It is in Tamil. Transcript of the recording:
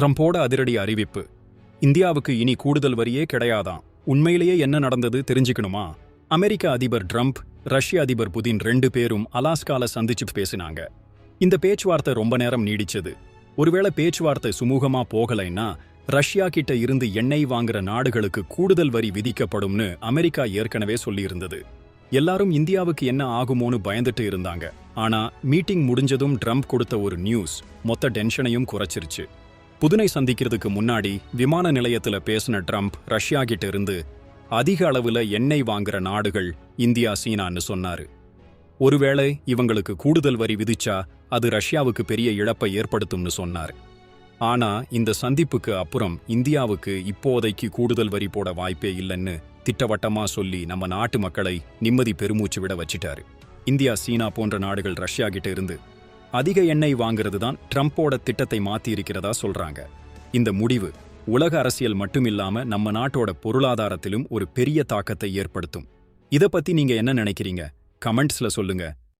ட்ரம்போட அதிரடி அறிவிப்பு. இந்தியாவுக்கு இனி கூடுதல் வரியே கிடையாதாம். உண்மையிலேயே என்ன நடந்தது தெரிஞ்சுக்கணுமா? அமெரிக்க அதிபர் ட்ரம்ப் ரஷ்ய அதிபர் புதின் ரெண்டு பேரும் அலாஸ்கால சந்திச்சு பேசினாங்க. இந்த பேச்சுவார்த்தை ரொம்ப நேரம் நீடிச்சது. ஒருவேளை பேச்சுவார்த்தை சுமூகமா போகலைன்னா ரஷ்யா கிட்ட இருந்து எண்ணெய் வாங்குற நாடுகளுக்கு கூடுதல் வரி விதிக்கப்படும்னு அமெரிக்கா ஏற்கனவே சொல்லியிருந்தது. எல்லாரும் இந்தியாவுக்கு என்ன ஆகுமோன்னு பயந்துட்டு இருந்தாங்க. ஆனா மீட்டிங் முடிஞ்சதும் ட்ரம்ப் கொடுத்த ஒரு நியூஸ் மொத்த டென்ஷனையும் குறைச்சிருச்சு. புதினை சந்திக்கிறதுக்கு முன்னாடி விமான நிலையத்துல பேசின ட்ரம்ப் ரஷ்யா கிட்ட இருந்து அதிக அளவுல எண்ணெய் வாங்குற நாடுகள் இந்தியா சீனான்னு சொன்னாரு. ஒருவேளை இவங்களுக்கு கூடுதல் வரி விதிச்சா அது ரஷ்யாவுக்கு பெரிய இழப்பை ஏற்படுத்தும்னு சொன்னார். ஆனா இந்த சந்திப்புக்கு அப்புறம் இந்தியாவுக்கு இப்போதைக்கு கூடுதல் வரி போட வாய்ப்பே இல்லைன்னு திட்டவட்டமா சொல்லி நம்ம நாட்டு மக்களை நிம்மதி பெருமூச்சு விட வச்சிட்டாரு. இந்தியா சீனா போன்ற நாடுகள் ரஷ்யா கிட்ட இருந்து அதிக எண்ணெய் வாங்குறது தான் ட்ரம்ப்போட திட்டத்தை மாத்தி இருக்கிறதா சொல்றாங்க. இந்த முடிவு உலக அரசியல் மட்டுமில்லாம நம்ம நாட்டோட பொருளாதாரத்திலும் ஒரு பெரிய தாக்கத்தை ஏற்படுத்தும். இத பத்தி நீங்க என்ன நினைக்கிறீங்க? கமெண்ட்ஸ்ல சொல்லுங்க.